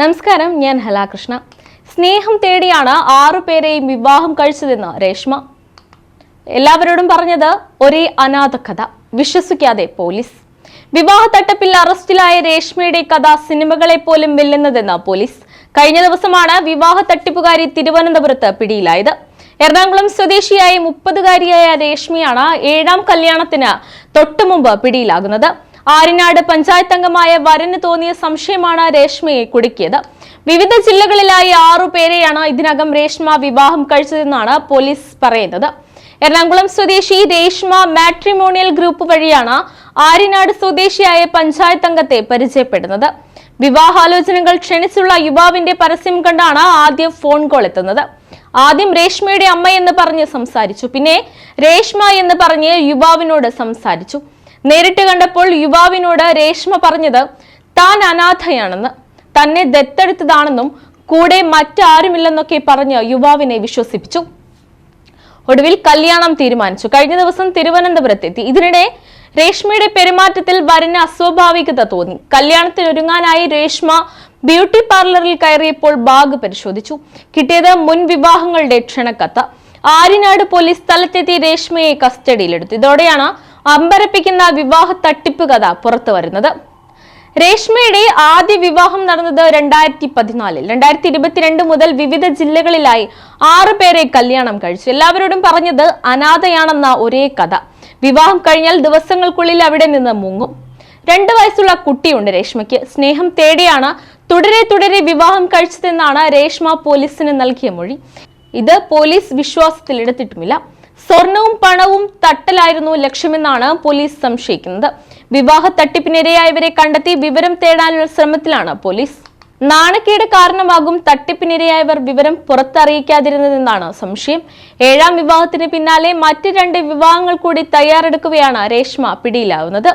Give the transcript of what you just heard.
നമസ്കാരം ഞാൻ ഹലാകൃഷ്ണ. സ്നേഹം തേടിയാണ് ആറുപേരെയും വിവാഹം കഴിച്ചതെന്ന് രേഷ്മ. എല്ലാവരോടും പറഞ്ഞത് ഒരേ അനാഥ കഥ വിശ്വസിക്കാതെ പോലീസ്. വിവാഹ തട്ടിപ്പിൽ അറസ്റ്റിലായ രേഷ്മയുടെ കഥ സിനിമകളെ പോലും വെല്ലുന്നതെന്ന് പോലീസ്. കഴിഞ്ഞ ദിവസമാണ് വിവാഹ തട്ടിപ്പുകാരി തിരുവനന്തപുരത്ത് പിടിയിലായത്. എറണാകുളം സ്വദേശിയായ മുപ്പതുകാരിയായ രേഷ്മയാണ് ഏഴാം കല്യാണത്തിന് തൊട്ടുമുമ്പ് പിടിയിലാകുന്നത്. ആര്യനാട് പഞ്ചായത്ത് അംഗമായ വരന് തോന്നിയ സംശയമാണ് രേഷ്മയെ കുടുക്കിയത്. വിവിധ ജില്ലകളിലായി ആറു പേരെയാണ് ഇതിനകം രേഷ്മ വിവാഹം കഴിച്ചതെന്നാണ് പോലീസ് പറയുന്നത്. എറണാകുളം സ്വദേശി രേഷ്മ മാട്രിമോണിയൽ ഗ്രൂപ്പ് വഴിയാണ് ആര്യനാട് സ്വദേശിയായ പഞ്ചായത്ത് അംഗത്തെ പരിചയപ്പെടുന്നത്. വിവാഹാലോചനകൾ ക്ഷണിച്ചുള്ള യുവാവിന്റെ പരസ്യം കണ്ടാണ് ആദ്യം ഫോൺ കോൾ എത്തുന്നത്. ആദ്യം രേഷ്മയുടെ അമ്മ എന്ന് പറഞ്ഞ് സംസാരിച്ചു. പിന്നെ രേഷ്മ എന്ന് പറഞ്ഞ് യുവാവിനോട് സംസാരിച്ചു. നേരിട്ട് കണ്ടപ്പോൾ യുവാവിനോട് രേഷ്മ പറഞ്ഞത് താൻ അനാഥയാണെന്ന്. തന്നെ ദത്തെടുത്തതാണെന്നും കൂടെ മറ്റാരുമില്ലെന്നൊക്കെ പറഞ്ഞ് യുവാവിനെ വിശ്വസിപ്പിച്ചു. ഒടുവിൽ കല്യാണം തീരുമാനിച്ചു. കഴിഞ്ഞ ദിവസം തിരുവനന്തപുരത്തെത്തി. ഇതിനിടെ രേഷ്മയുടെ പെരുമാറ്റത്തിൽ വരന് അസ്വാഭാവികത തോന്നി. കല്യാണത്തിനൊരുങ്ങാനായി രേഷ്മ ബ്യൂട്ടി പാർലറിൽ കയറിയപ്പോൾ ബാഗ് പരിശോധിച്ചു. കിട്ടിയത് മുൻ വിവാഹങ്ങളുടെ ക്ഷണക്കത്ത്. ആര്യനാട് പോലീസ് സ്ഥലത്തെത്തി രേഷ്മയെ കസ്റ്റഡിയിലെടുത്തു. ഇതോടെയാണ് അമ്പരപ്പിക്കുന്ന വിവാഹ തട്ടിപ്പ് കഥ പുറത്തു വരുന്നത്. രേഷ്മയുടെ ആദ്യ വിവാഹം നടന്നത് രണ്ടായിരത്തി പതിനാലിൽ രണ്ടായിരത്തി ഇരുപത്തിരണ്ട് മുതൽ വിവിധ ജില്ലകളിലായി ആറു പേരെ കല്യാണം കഴിച്ചു. എല്ലാവരോടും പറഞ്ഞത് അനാഥയാണെന്ന ഒരേ കഥ. വിവാഹം കഴിഞ്ഞാൽ ദിവസങ്ങൾക്കുള്ളിൽ അവിടെ നിന്ന് മുങ്ങും. രണ്ടു വയസ്സുള്ള കുട്ടിയുണ്ട് രേഷ്മയ്ക്ക്. സ്നേഹം തേടിയാണ് തുടരെ തുടരെ വിവാഹം കഴിച്ചതെന്നാണ് രേഷ്മ പോലീസിന് നൽകിയ മൊഴി. ഇത് പോലീസ് വിശ്വാസത്തിലെടുത്തിട്ടുമില്ല സ്വർണവും പണവും തട്ടലായിരുന്നു ലക്ഷ്യമെന്നാണ് പോലീസ് സംശയിക്കുന്നത്. വിവാഹ തട്ടിപ്പിനിരയായവരെ കണ്ടെത്തി വിവരം തേടാനുള്ള ശ്രമത്തിലാണ് പോലീസ്. നാണക്കേട് കാരണമാകും തട്ടിപ്പിനിരയായവർ വിവരം പുറത്തറിയിക്കാതിരുന്നതെന്നാണ് സംശയം. ഏഴാം വിവാഹത്തിന് പിന്നാലെ മറ്റ് രണ്ട് വിവാഹങ്ങൾ കൂടി തയ്യാറെടുക്കുകയാണ് രേഷ്മ പിടിയിലാവുന്നത്.